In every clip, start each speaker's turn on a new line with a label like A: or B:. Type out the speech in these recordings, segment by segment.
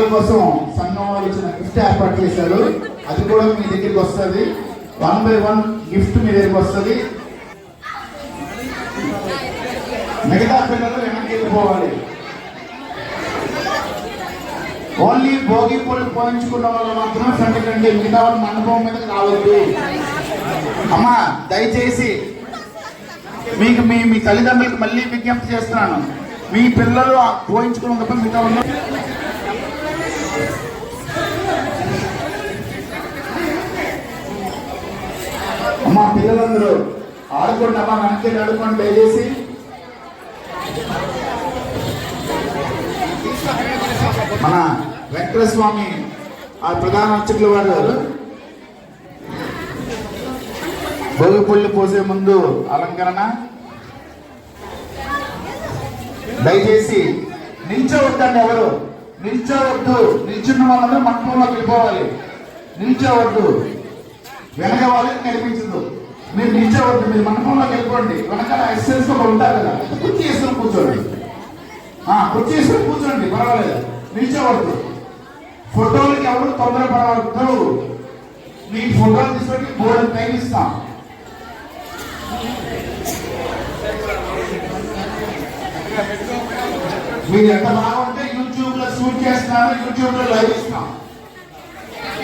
A: చూడండమ్మా కోసం సంఘం వాళ్ళు ఇచ్చిన గిఫ్ట్ ఏర్పాటు చేశారు. అది కూడా మీ దగ్గరికి వస్తుంది. వన్ బై వన్ గిఫ్ట్ మీ దగ్గరికి వస్తుంది. మిగతా పిల్లలు వెనక్కి వెళ్ళిపోవాలి. ఓన్లీ భోగి పూలు పోయించుకున్న వాళ్ళు మాత్రమే ఫ్రంట్ కండి మిగతా వాళ్ళు మండపం మీదకి రావద్దు. అమ్మా దయచేసి మీకు మీ మీ తల్లిదండ్రులకు మళ్ళీ విజ్ఞప్తి చేస్తున్నాను. మీ పిల్లలు పోయించుకున్న తప్ప మిగతా వాళ్ళు అమ్మా పిల్లలందరూ ఆడుకోండి అమ్మా వెనక్కి ఆడుకోండి దయచేసి. మన వెంకటేశ్వర స్వామి ఆ ప్రధాన అర్చకుల వారు భోగి పుల్లి పోసే ముందు అలంకరణ. దయచేసి నిల్చోవద్దండి ఎవరు? నిల్చోవద్దు. నిల్చున్న వాళ్ళందరూ మంటపంలోకి వెళ్ళిపోవాలి. నిల్చోవద్దు. వెనక వాళ్ళకి కనిపించదు మీరు నిలిచేవద్దు మీరు మండపంలోకి వెళ్ళిపోండి. వెనకాల ఎక్సెస్ కూడా ఉంటారు కదా. కుర్చీ వేసుకుని కూర్చోండి. ఆ, కుర్చీ వేసుకుని కూర్చోండి పర్వాలేదు. నిలిచేవద్దు. ఫోటోలకి ఎవరు తొందరపడవద్దు. మీ ఫోటోలు తీసుకొని బోర్డు టైం ఇస్తాం మీరు ఎంత బాగుంటే యూట్యూబ్లో షూట్ చేస్తున్నారు యూట్యూబ్లో లైవ్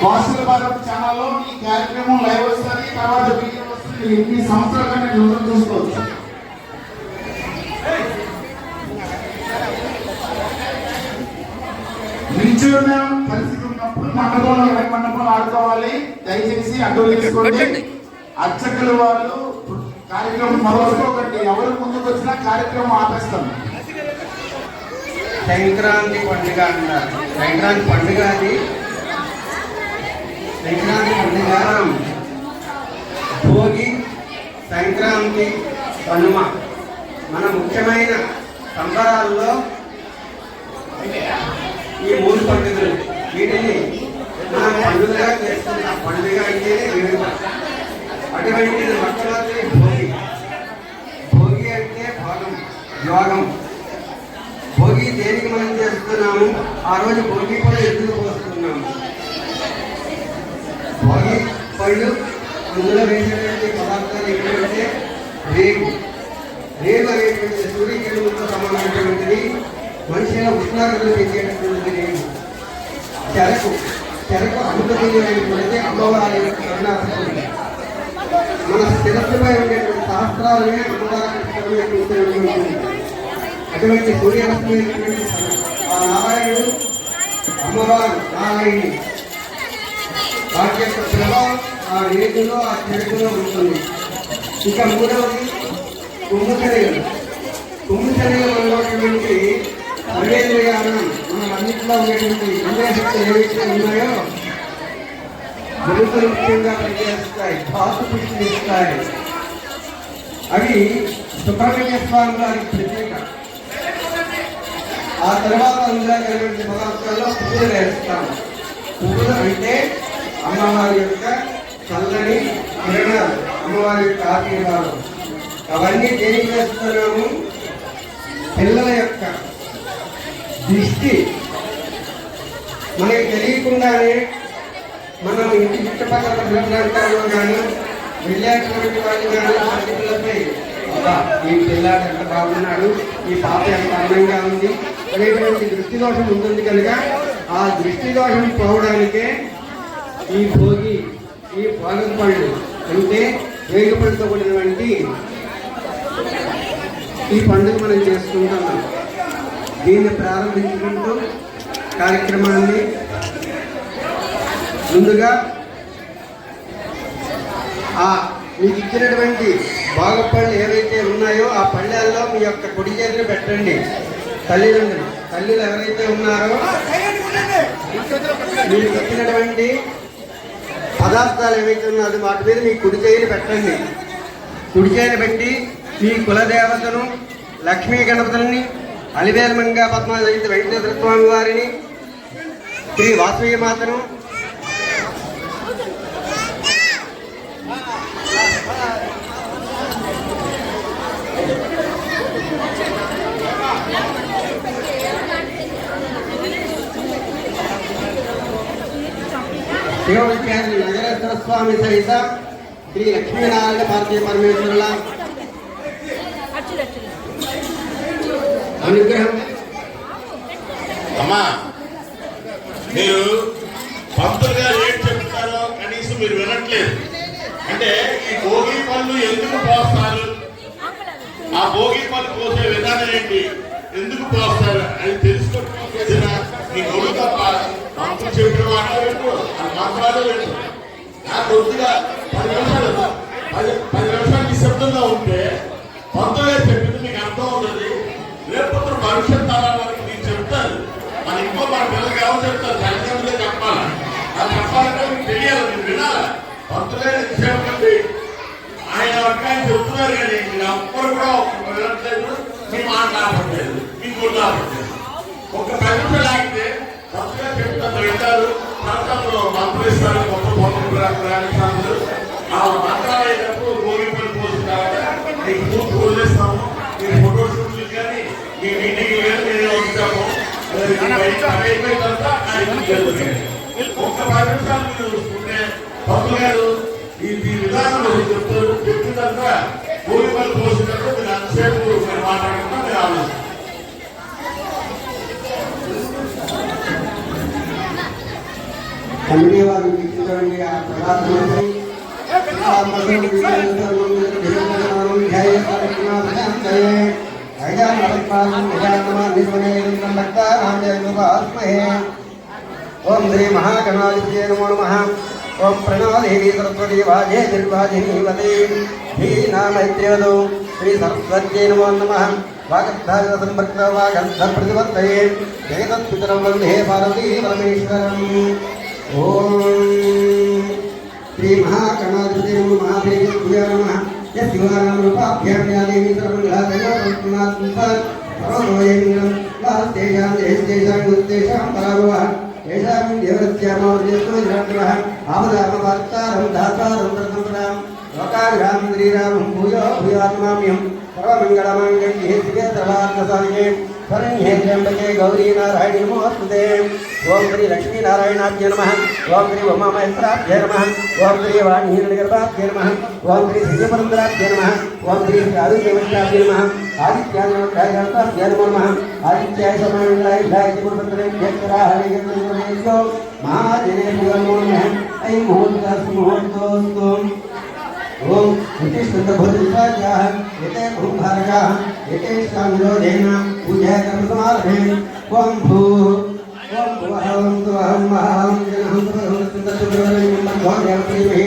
A: వాసుల భారత్ ఛానల్లో ఈ కార్యక్రమం లైవ్ వస్తుంది. తర్వాత వీడియో వస్తుంది. ఎన్ని సంవత్సరాలుగా నేను యూట్యూబ్ చూసుకోవచ్చు. నిల్చున్న పరిస్థితి ఉన్నప్పుడు మండపంలో మండపంలో ఆడుకోవాలి. దయచేసి అడ్డు తీసుకోండి. అర్చకులు వాళ్ళు కార్యక్రమం మొదలుకోకండి ఎవరు ముందుకు వచ్చినా కార్యక్రమం ఆపేస్తాం.
B: సంక్రాంతి పండుగ అంటారు. సంక్రాంతి పండుగ అది సంక్రాంతి పండుగ భోగి సంక్రాంతి కనుమ మన ముఖ్యమైన సంబరాల్లో ఈ మూడు పండుగలు. వీటిని మనం పండుగగా చేసుకుంటాం. పండుగ అంటేనే వేడుక అటువంటిది మొట్టమొదటి భోగి. భోగి అంటే భోగం యోగం. భోగి దేనికి మనం చేస్తున్నాము? ఆ రోజు భోగి కూడా ఎందుకు పోస్తున్నాము? భోగి పళ్ళు అందులో వేసేటువంటి పదార్థాలు ఏంటంటే రేగు. రేగు అనేటువంటి సూర్యకిరణంతో సమానమైనటువంటిది. మనుషుల ఉష్ణాగ్రతలు పెంచేటటువంటిది రేగు. చెరకు. చెరకు అమృతమైనటువంటిది అమ్మవారి యొక్క కరుణాశక్తి మన శిరస్సుపై ఉండేటువంటి శాస్త్రాలనే అమ్మవారి అటువంటి సూర్యరశ్మి ఆ నారాయణుడు అమ్మవారు నారాయణి వాటి యొక్క ప్రభావం ఆ రేటులో ఆ చెరుకులో ఉంటుంది. ఇక మూడవది కుంభ శరీరం కుంభ శరీరం ఉన్నటువంటి పర్యేంద్రియాలను మన అన్నింటిలో ఉండేటువంటి ఇంద్రియశక్తి ఏవైతే ఉన్నాయో గురుతులు ముఖ్యంగా పనిచేస్తాయి పాసు పుష్టిని ఇస్తాయి. అవి సుబ్రహ్మణ్య స్వామి వారికి ప్రత్యేక ఆ తర్వాత అందులో కలిగిన పదార్థాల్లో పువ్వులు వేస్తాము. పువ్వులు అంటే అమ్మవారి యొక్క చల్లని కిరణాలు అమ్మవారి యొక్క ఆశీర్వాదం అవన్నీ దేనికి వేస్తున్నాము పిల్లల యొక్క దృష్టి. మనకి తెలియకుండానే మనం ఇంటి చుట్టుపక్కల పిల్ల ప్రాంతాల్లో కానీ వెళ్ళేటువంటి వాళ్ళు కానీ వాటి పిల్లలపై ఈ పిల్లాడు ఎంత బాగున్నాడు ఈ పాప ఎంత అందంగా ఉంది అనేటువంటి దృష్టి దోషం ఉంటుంది కనుక ఆ దృష్టి దోషం పోవడానికే ఈ భోగి ఈ పాలక పళ్ళు అంటే వేగ పళ్ళతో కూడినటువంటి ఈ పండుగ మనం చేసుకుంటున్నాం దీన్ని ప్రారంభించుకుంటూ కార్యక్రమాన్ని ముందుగా ఆ మీకు ఇచ్చినటువంటి బాగపళ్ళు ఏవైతే ఉన్నాయో ఆ పళ్ళల్లో మీ యొక్క కుడి చేతిని పెట్టండి. తల్లిదండ్రులు తల్లులు ఎవరైతే ఉన్నారో మీకు ఇచ్చినటువంటి పదార్థాలు ఏవైతే అది వాటి మీద మీ కుడి చేయిని పెట్టండి. కుడి చేయిని పెట్టి మీ కులదేవతను లక్ష్మీ గణపతులని అలివేలమంగా పద్మాలయిత వెంకటేశ్వర స్వామి వారిని శ్రీ వాసవి మాతను శివవిద్యాన్ని నగరేశ్వర స్వామి సహిత శ్రీ లక్ష్మీనారాయణ పార్వతీ పరమేశ్వరుల అనుగ్రహం.
C: అమ్మా మీరు పంతులు గారు ఏం చెప్తారో కనీసం మీరు వినట్లేదు. అంటే ఈ భోగి పళ్ళు ఎందుకు పోస్తారు? ఆ భోగి పళ్ళు పోసే విధానం ఏంటి? ఎందుకు పోస్తారు? అని తెలుసుకోవడం చేసిన మీ గొడవ తప్ప చెప్పిన మాట్లాడలేదు ఆ మాట్లాడే నాకు కొద్దిగా పది నిమిషాలు పది పది నిమిషాలు నిశ్శబ్దంగా ఉంటే పంతులు చెప్పింది మీకు అర్థం అవుతుంది రేపు భవిష్యత్ తరాల నేను చెప్తాను చెప్తారు మన ఇంకో మన పిల్లలకి ఎవరు చెప్తారు తల్లిదండ్రులే చెప్పాలి అది చెప్పాలంటే మీకు తెలియాలి మీరు వినాలి పంతులే చెప్పండి ఆయన ఆయన చెప్తున్నారు కానీ మీరు అప్పుడు కూడా ఒక్క వినట్లేదు మీ మాట ఆపట్లేదు. మీ గుళ్ళు ఆపట్లేదు. ఒక పది నిమిషాలు ఆగితే పంతులే చెప్తారు వింటారు ప్రాంతంలో మంత్రులు ఇస్తారు గొప్ప పంతులు ఆ మంత్రాలు అయినప్పుడు పని పోసిన తర్వాత పూర్తి ఫోటో షూట్లు కానీ మీ మీటింగ్ కానీ మేము ఉంటాము ఒక్క పది నిమిషాలు మీరు చూసుకుంటే గారు ఈ విధానం చెప్తారు. చెప్పిన తర్వాత గోగి పని పోసినప్పుడు మీరు అంతసేపు మీరు మాట్లాడకుండా మీరు ఆలోచించారు
B: కమిటీ వారు ఇచ్చినటువంటి ఆ ప్రదార్థమైతే ఓం శ్రీ మహాగణాధిపతి నమో నమ. ఓం ప్రణవదేవి సరస్వతి వాజే నిర్వాజినీవతే శ్రీ నామైత్ర్యవదు శ్రీ సరస్వత్యై నమో నమ. వాగద్ధార సంపర్క వాగంధ ప్రతివర్తయే జగతత్పితరం వందే పార్వతీ పరమేశ్వరం. ఓం శ్రీ మహాగణాధిపతి నమో మహాదేవి పూజా నమ యశివానాం రూపాభ్యాం యా పరాభవ ఏషాం దేవస్యామోర్యస్వజాగ్రహ ఆపదామవార్తారం దాతారం ప్రసంపదాం లోకాగ్రామం శ్రీరామం భూయో భూయాత్మామ్యం సర్వమంగళమాంగళ్యే శివే సర్వాత్మసాయే శరణ్యే త్ర్యంబకే గౌరీ నారాయణి నమోస్తుతే ఓం శ్రీ లక్ష్మీనారాయణాభ్య నమ ఓం శ్రీ ఉమామహేశ్వరాభ్య నమ ఓం శ్రీ వాణీహిరణగర్భాభ్య నమ ఓం శ్రీ శ్రీపరంద్రాభ్య నమ ఓం శ్రీ ఆదిత్యవష్టాభ్య నమ ఆదిత్యాభ్య నమో నమ ఆదిత్యాయ సమయంలాయ గురుపత్రేభ్యక్షరాహరిగో మహాజనేభ్యో నమో నమ ఐ ముహూర్తస్ ముహూర్తోస్తు ఓం ఉత్తిష్టభూతిపాద్యాః ఏతే భూభారకాः ఏతే సాంగ్రోధేన పూజా కర్మసమారభే ఓం భూ ఓం భువః ఓం తువహం మహాం జనహం తువహం చింతసుబ్రహ్మణ్యం భోజన ప్రేమే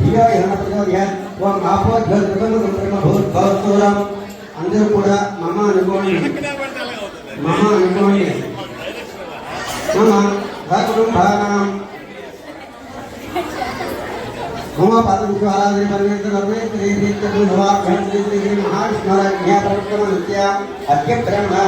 B: ధియో యన ప్రచోదయాత్ ఓం ఆపోద్భద్రమం బ్రహ్మభూత్భవస్తూరం అందరూ కూడా మమ అనుకోండి మమ అనుకోండి మమ భగవంభానాం घुमा पात्र विश्वारा रे परमेत करवे रे रे कदु भवा घन रे रे रे महास्मर ज्ञा प्रकटम नित्या अद्य ब्रह्म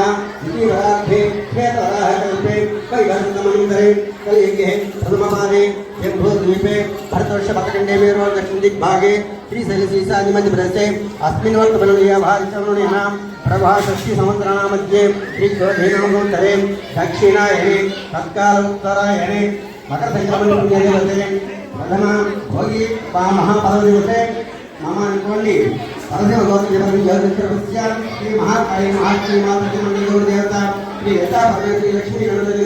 B: इति वराधे श्वेत वराह कल्पे कै वसंत मंदिरे कलिगे प्रथममाने जम्भो द्वीपे भरतवर्ष पतकंडे में रोल दक्षिण दिक भागे श्री सलसीसा निमज ब्रसे अस्मिन् वर्त बलनिया भारचरणो नाम प्रभा षष्ठी संवत्सराणां मध्ये श्रीगोधेनामोत्तरे दक्षिणायणे तत्कालोत्तरायणे मकर संक्रमण पुण्यदेवते ప్రథమ భోగి మహాపర్వదివసే మమ అనుకోండి పరదేవ గౌతమ శ్రీ మహాకాళి మహాత్రి మాతృ మండలి గౌర దేవత శ్రీ యథా పరమేశ్వరి లక్ష్మీ గణపతి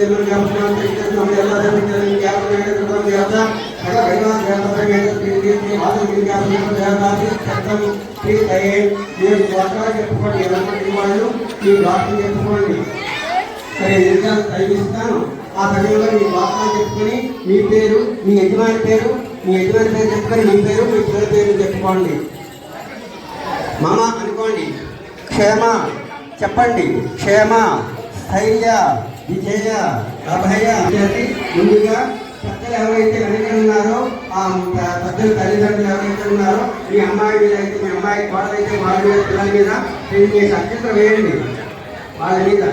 B: దేవత సకల భగవాన్ దేవత శ్రీ శ్రీ మాధవ దేవత శ్రీ దయే మీరు చెప్పుకోండి వాళ్ళు ఈ వాక్యం చెప్పుకోండి సరే నిర్ణయం కలిగిస్తాను ఆ సమయంలో మీ వార్తలు చెప్పుకొని మీ పేరు మీ యజమాని పేరు మీ యజమాని పేరు చెప్పుకొని మీ పేరు మీ పిల్లల పేరు చెప్పుకోండి. మామ అనుకోండి క్షేమ చెప్పండి. క్షేమ స్థైర్య విజయ అభయ అనేది ముందుగా పెద్దలు ఎవరైతే వెనక ఉన్నారో ఆ పెద్దలు తల్లిదండ్రులు ఎవరైతే ఉన్నారో మీ అమ్మాయి మీద అయితే మీ అమ్మాయి కోడలైతే వాళ్ళ మీద పిల్లల మీద మీరు మీ అత్యంత వేయండి. వాళ్ళ మీద.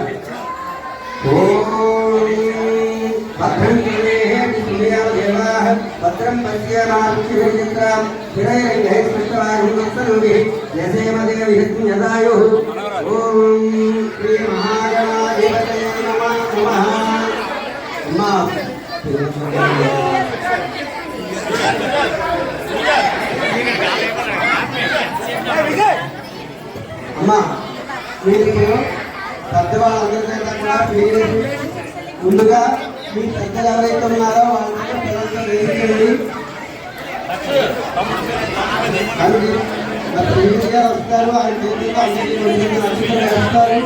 B: స్పష్టవాయుः యసేమదేవి యదాయుः ఓం శ్రీ మహాగణాధిపతయే నమః నమః అమ్మా అమ్మా మీరు పెద్దవాళ్ళందరి చేత కూడా మీరు ముందుగా మీ పెద్దలు ఎవరైతే ఉన్నారో వాళ్ళందరూ పిల్లలతో వేయించండి. గారు వస్తారు ఆయన చేతితో అందరికీ వస్తారు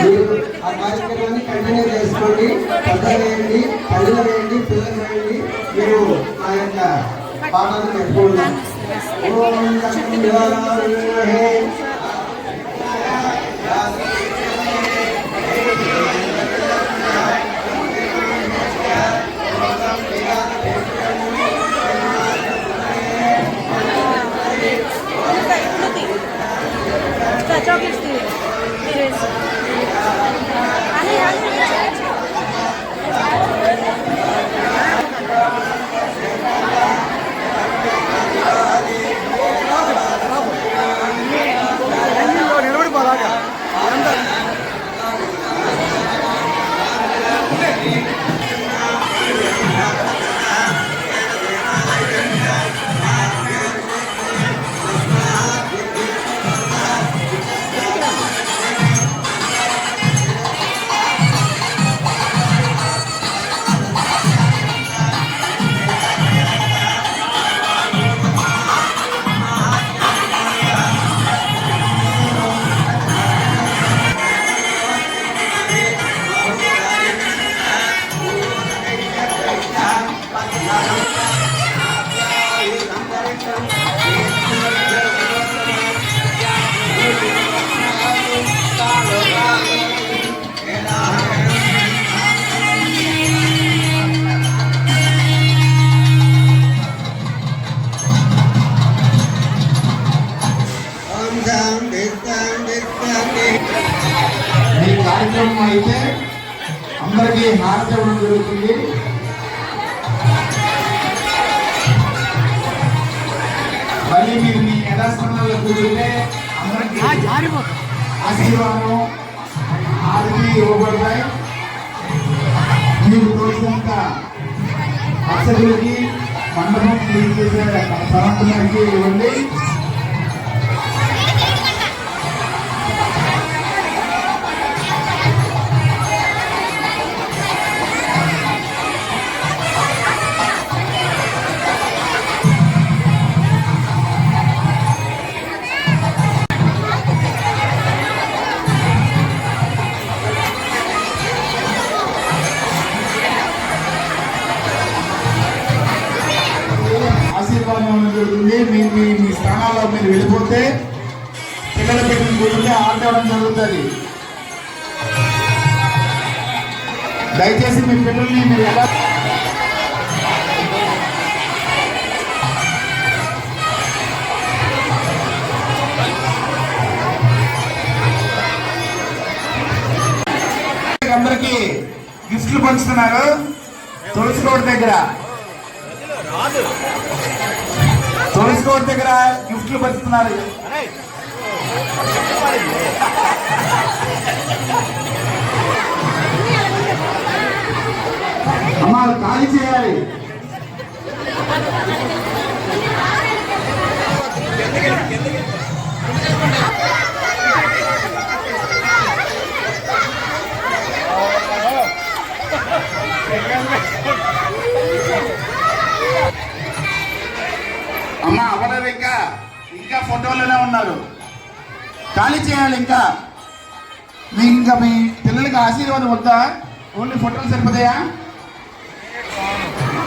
B: మీరు ఆ కార్యక్రమాన్ని కంటిన్యూ చేసుకోండి. పెద్ద వేయండి తల్లులు వేయండి పిల్లలు వేయండి. మీరు ఆ యొక్క పాటలు పెట్టుకోండి ఓం
A: కార్యక్రమం అయితే అందరికీ హారతి ఇవ్వడం జరుగుతుంది. మళ్ళీ మీరు మీ యథాస్థానాల్లో కూర్చుంటే అందరికీ ఆశీర్వాదం హారతి ఇవ్వబడతాయి. మీరు తోచినంత అర్చకులకి మండపం చేసే సరంతులకి ఇవ్వండి. దయచేసి మీ పిల్లల్ని మీరు ఎలా అందరికి గిఫ్ట్లు పంచుతున్నారు. తులసి రోడ్ దగ్గర. తులసి రోడ్ దగ్గర గిఫ్ట్లు పంచుతున్నారు. ఖాళీ చేయాలి. అమ్మ అవ్వలేదు ఇంకా. ఇంకా ఫోటోలోనే ఉన్నారు ఖాళీ చేయాలి ఇంకా. మీ ఇంకా మీ పిల్లలకి ఆశీర్వాదం వద్దా? ఓన్లీ ఫోటోలు సరిపోతాయా?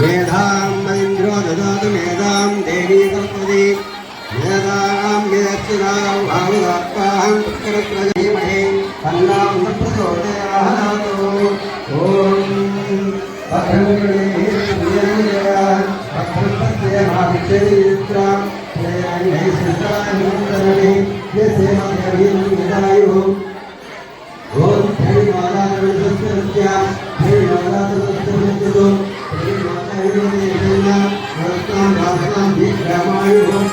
A: మేధాం ఇంద్రో దదాతు మేధాం దేవీ సరస్వతి మేధాం
B: స్వస్తిరాం పుత్రమహే అన్నాం ప్రచోదయాత్ ఓం ఓం 그